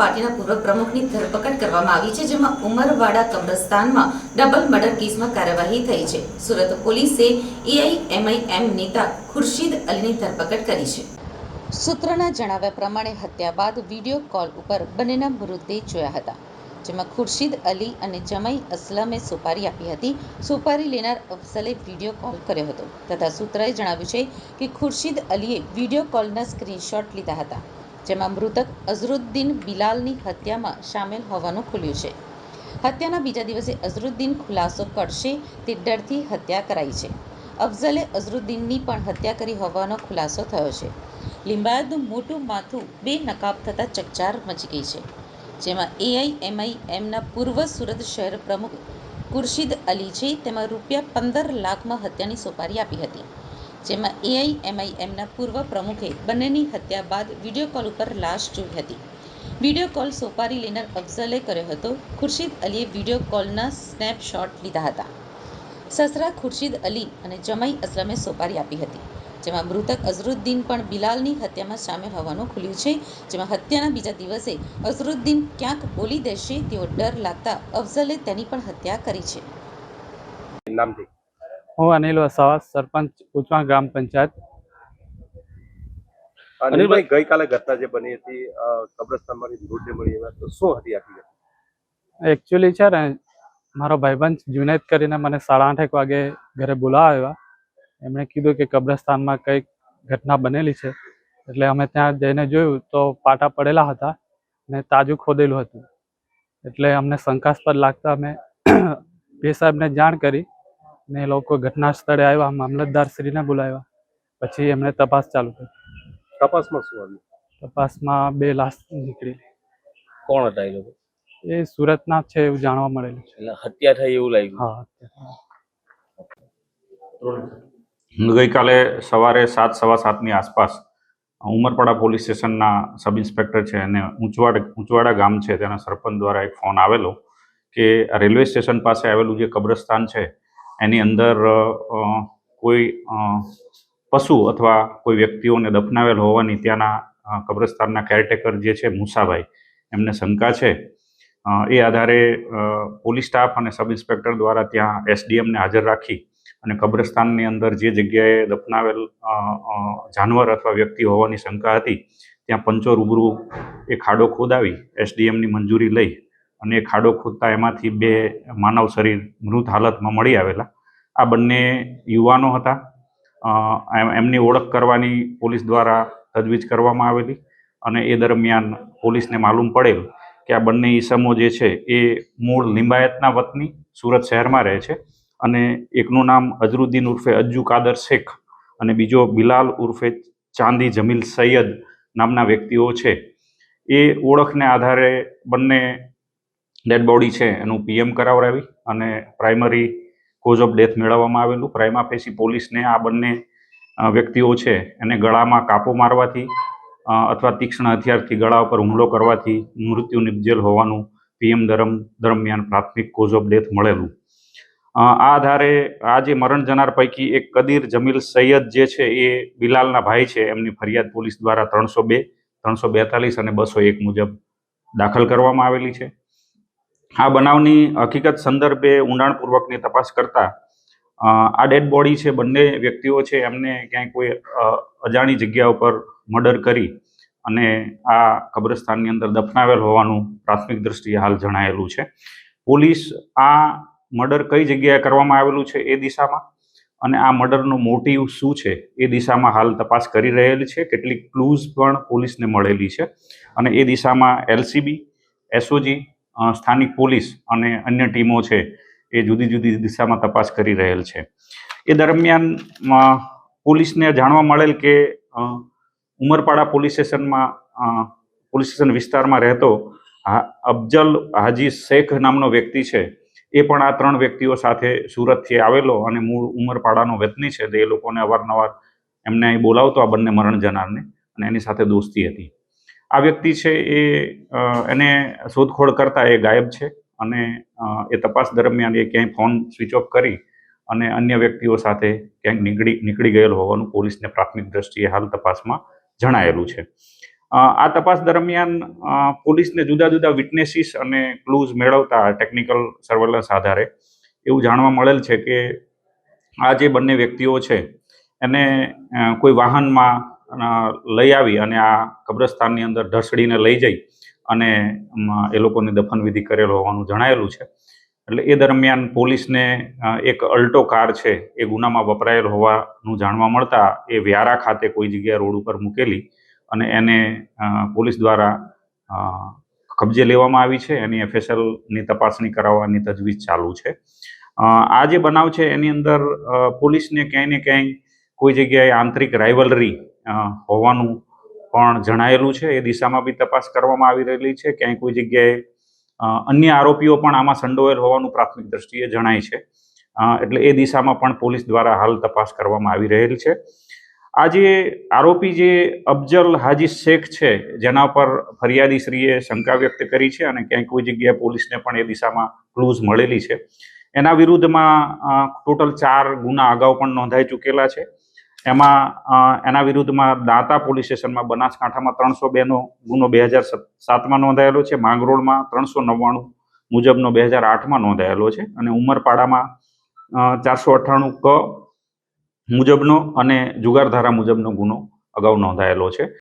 પાર્ટીના પૂર્વ પ્રમુખની ધરપકડ કરવામાં આવી છે, જેમાં ઉમરવાડા કબ્રસ્તાનમાં ડબલ મર્ડર કેસમાં કાર્યવાહી થઈ છે. સુરત પોલીસે એઆઈએમઆઈએમ નેતા ખુરશીદ અલીની ધરપકડ કરી છે. સૂત્રના જણાવ્યા પ્રમાણે હત્યા બાદ વીડિયો કોલ ઉપર બંનેના મૃતદેહ જોયા હતા, જેમાં ખુરશીદ અલી અને જમાઈ અસલમે સુપારી આપી હતી. સુપારી લેનાર અફસલે વીડિયો કોલ કર્યો હતો, તથા સૂત્રએ જણાવ્યું છે કે ખુરશીદ અલીએ વીડિયો કોલના સ્ક્રીનશોટ લીધા હતા. જેમાં મૃતક અઝરુદ્દીન બિલાલની હત્યામાં સામેલ હોવાનું ખુલ્યું છે. હત્યાના બીજા દિવસે અઝરુદ્દીન ખુલાસો કરશે તે ડરથી હત્યા કરાઈ છે. અફઝલે અઝરુદ્દીનની પણ હત્યા કરી હોવાનો ખુલાસો થયો છે. લિંબાયતનું મોટું માથું બે નકાબ થતાં ચકચાર મચી ગઈ છે, જેમાં એઆઈએમઆઈએમના પૂર્વ સુરત શહેર પ્રમુખ ખુરશીદ અલી છે તેમાં રૂપિયા પંદર લાખમાં હત્યાની સોપારી આપી હતી. જેમાં એઆઈએમઆઈએમના પૂર્વ પ્રમુખે બંનેની હત્યા બાદ વીડિયો કોલ ઉપર લાશ જોઈ હતી. વીડિયો કોલ સોપારી લેનાર અફઝલે કર્યો હતો, ખુરશીદ અલીએ વીડિયો કોલના સ્નેપશોટ લીધા હતા. સસરા ખુરશીદ અલી અને જમાઈ અસલમે સોપારી આપી હતી, જેમાં મૃતક અઝરુદ્દીન પણ બિલાલની હત્યામાં સામેલ હોવાનું ખુલ્યું છે, જેમાં હત્યાના બીજા દિવસે અઝરુદ્દીન ક્યાંક બોલી દેશે તેવો ડર લાગતા અફઝલે તેની પણ હત્યા કરી છે. નામથી. હું અનિલ વસાવા સરપંચ ઉચવા ગ્રામ પંચાયત. અનિલભાઈ ગઈકાલે ઘટના જે બની હતી કબ્રસ્તાનમાંથી મૃતદેહ મળી આવ્યા તો શું હતી હકીકત એકચ્યુઅલી છે ને મારો ભાઈબંધ જુનેદ કરીને મને સાડા આઠેક વાગે ઘરે બોલાવ્યા. એમણે કીધું કે કબ્રસ્તાનમાં કંઈક ઘટના બનેલી છે. એટલે અમે ત્યાં જઈને જોયું તો પાટા પડેલા હતા ને તાજું ખોદેલું હતું. એટલે અમને શંકાસ્પદ લાગતા અમે પી સાહેબને જાણ કરી ને એ લોકો ઘટના સ્થળે આવ્યા મામલતદારશ્રીને બોલાવ્યા. પછી એમણે તપાસ ચાલુ કરી. તપાસમાં શું આવ્યું? તપાસમાં બે લાશ નીકળી. કોણ હતા એ લોકો? એ સુરતના જ છે એવું જાણવા મળેલું છે. એટલે હત્યા થઈ એવું લાગ્યું? હા હત્યા ગઈકાલે સવારે સાત સવા સાતની આસપાસ ઉમરપાડા પોલીસ સ્ટેશનના સબ ઇન્સ્પેક્ટર છે અને ઊંચવાડ ઊંચવાડા ગામ છે તેના સરપંચ દ્વારા એક ફોન આવેલો કે રેલવે સ્ટેશન પાસે આવેલું જે કબ્રસ્તાન છે એની અંદર કોઈ પશુ અથવા કોઈ વ્યક્તિઓને દફનાવેલ હોવાની ત્યાંના કબ્રસ્તાનના કેરટેકર જે છે મુસાભાઈ, એમને શંકા છે. એ આધારે પોલીસ સ્ટાફ અને સબ ઇન્સ્પેક્ટર દ્વારા ત્યાં એસડીએમને હાજર રાખી અને કબ્રસ્તાનની અંદર જે જગ્યાએ દફનાવેલ જાનવર અથવા વ્યક્તિ હોવાની શંકા હતી, ત્યાં પંચો રૂબરૂ એ ખાડો ખોદાવી એસડીએમની મંજૂરી લઈ અને ખાડો ખોદતા એમાંથી બે માનવ શરીર મૃત હાલતમાં મળી આવેલા. આ બંને યુવાનો હતા. એમની ઓળખ કરવાની પોલીસ દ્વારા તજવીજ કરવામાં આવેલી અને એ દરમિયાન પોલીસને માલુમ પડેલ કે આ બંને ઈસમો જે છે એ મૂળ લિંબાયતના વતની સુરત શહેરમાં રહે છે અને એકનું નામ અઝરુદ્દીન ઉર્ફે અજ્જુ કાદર શેખ અને બીજો બિલાલ ઉર્ફે ચાંદી જમીલ સૈયદ નામના વ્યક્તિઓ છે. એ ઓળખને આધારે બંને ડેડ બોડી છે એનું પીએમ કરાવડાવી અને પ્રાઇમરી કોઝ ઓફ ડેથ મેળવવામાં આવેલું. પ્રાઇમા પેસી પોલીસને આ બંને વ્યક્તિઓ છે એને ગળામાં કાપો મારવાથી અથવા તીક્ષ્ણ હથિયારથી ગળા ઉપર હુમલો કરવાથી મૃત્યુ નિપજેલ હોવાનું પીએમ દરમ દરમિયાન પ્રાથમિક કોઝ ઓફ ડેથ મળેલું. આ આધારે આ જે મરણ જનાર પૈકી એક કદીર જમીલ સૈયદ જે છે એ બિલાલના ભાઈ છે. એમની ફરિયાદ પોલીસ દ્વારા ત્રણસો બે, ત્રણસો બેતાલીસ અને બસો એક મુજબ દાખલ કરવામાં આવેલી છે. આ બનાવની હકીકત સંદર્ભે ઊંડાણપૂર્વકની તપાસ કરતા આ ડેડ બોડી છે, બંને વ્યક્તિઓ છે, એમને ક્યાંય કોઈ અજાણી જગ્યા ઉપર મર્ડર કરી અને આ કબ્રસ્તાનની અંદર દફનાવેલ હોવાનું પ્રાથમિક દ્રષ્ટિએ હાલ જણાયેલું છે. પોલીસ આ મર્ડર કઈ જગ્યાએ કરવામાં આવેલું છે એ દિશામાં અને આ મર્ડરનો મોટિવ શું છે એ દિશામાં હાલ તપાસ કરી રહેલી છે. કેટલીક ક્લૂઝ પણ પોલીસને મળેલી છે અને એ દિશામાં એલસીબી, એસઓજી સ્થાનિક પોલીસ અને અન્ય ટીમો છે એ જુદી જુદી દિશામાં તપાસ કરી રહેલ છે. એ દરમિયાન પોલીસને જાણવા મળેલ કે ઉમરપાડા પોલીસ સ્ટેશનમાં પોલીસ સ્ટેશન વિસ્તારમાં રહેતો અફજલ હાજી શેખ નામનો વ્યક્તિ છે. એ પણ આ ત્રણ વ્યક્તિઓ સાથે સુરતથી આવેલો અને મૂળ ઉમરપાડાનો વતની છે. તે એ લોકોને અવારનવાર એમને અહીં બોલાવતો આ બંને મરણ જનારને અને એની સાથે દોસ્તી હતી. આ વ્યક્તિ છે એ એને શોધખોળ કરતા એ ગાયબ છે અને એ તપાસ દરમિયાન એ ક્યાંય ફોન સ્વિચ ઓફ કરી અને અન્ય વ્યક્તિઓ સાથે ક્યાંક નીકળી નીકળી ગયેલ હોવાનું પોલીસને પ્રાથમિક દ્રષ્ટિએ હાલ તપાસમાં જણાયેલું છે. આ તપાસ દરમિયાન પોલીસને જુદા જુદા વિટનેસીસ અને ક્લૂઝ મેળવતા ટેકનિકલ સર્વેલન્સ આધારે એવું જાણવા મળેલ છે કે આ જે બંને વ્યક્તિઓ છે, એને કોઈ વાહનમાં લઈ આવી અને આ કબ્રસ્તાનની અંદર ઢસડીને લઈ જઈ અને એ લોકોની દફનવિધિ કરેલ હોવાનું જણાયેલું છે. એટલે એ દરમિયાન પોલીસને એક અલ્ટો કાર છે, એ ગુનામાં વપરાયેલ હોવાનું જાણવા મળતા એ વ્યારા ખાતે કોઈ જગ્યાએ રોડ ઉપર મૂકેલી અને એને પોલીસ દ્વારા કબજે લેવામાં આવી છે. એની એફએસએલની તપાસણી કરાવવાની તજવીજ ચાલુ છે. આ જે બનાવ છે, એની અંદર પોલીસને ક્યાંય ને ક્યાંય કોઈ જગ્યાએ આંતરિક રાઇવલરી હોવાનું પણ જણાયેલું છે. એ દિશામાં બી તપાસ કરવામાં આવી રહેલી છે. ક્યાંય કોઈ જગ્યાએ અન્ય આરોપીઓ પણ આમાં સંડોવાયેલ હોવાનું પ્રાથમિક દ્રષ્ટિએ જણાય છે. એટલે એ દિશામાં પણ પોલીસ દ્વારા હાલ તપાસ કરવામાં આવી રહેલ છે. આ જે આરોપી જે અફજલ હાજી શેખ છે, જેના પર ફરિયાદીશ્રીએ શંકા વ્યક્ત કરી છે અને ક્યાંય કોઈ જગ્યાએ પોલીસને પણ એ દિશામાં ક્લૂઝ મળેલી છે. એના વિરુદ્ધમાં ટોટલ ચાર ગુના અગાઉ પણ નોંધાઈ ચૂકેલા છે. એમાં એના વિરુદ્ધમાં દાંતા પોલીસ સ્ટેશનમાં બનાસકાંઠામાં ત્રણસો બેનો ગુનો બે હજાર સાતમાં નોંધાયેલો છે. માંગરોળમાં ત્રણસો નવ્વાણું મુજબનો બે હજાર આઠમાં નોંધાયેલો છે. અને ઉમરપાડામાં ચારસો અઠ્ઠાણું ક મુજબનો અને જુગારધારા મુજબનો ગુનો અગાઉ નોંધાયેલો છે.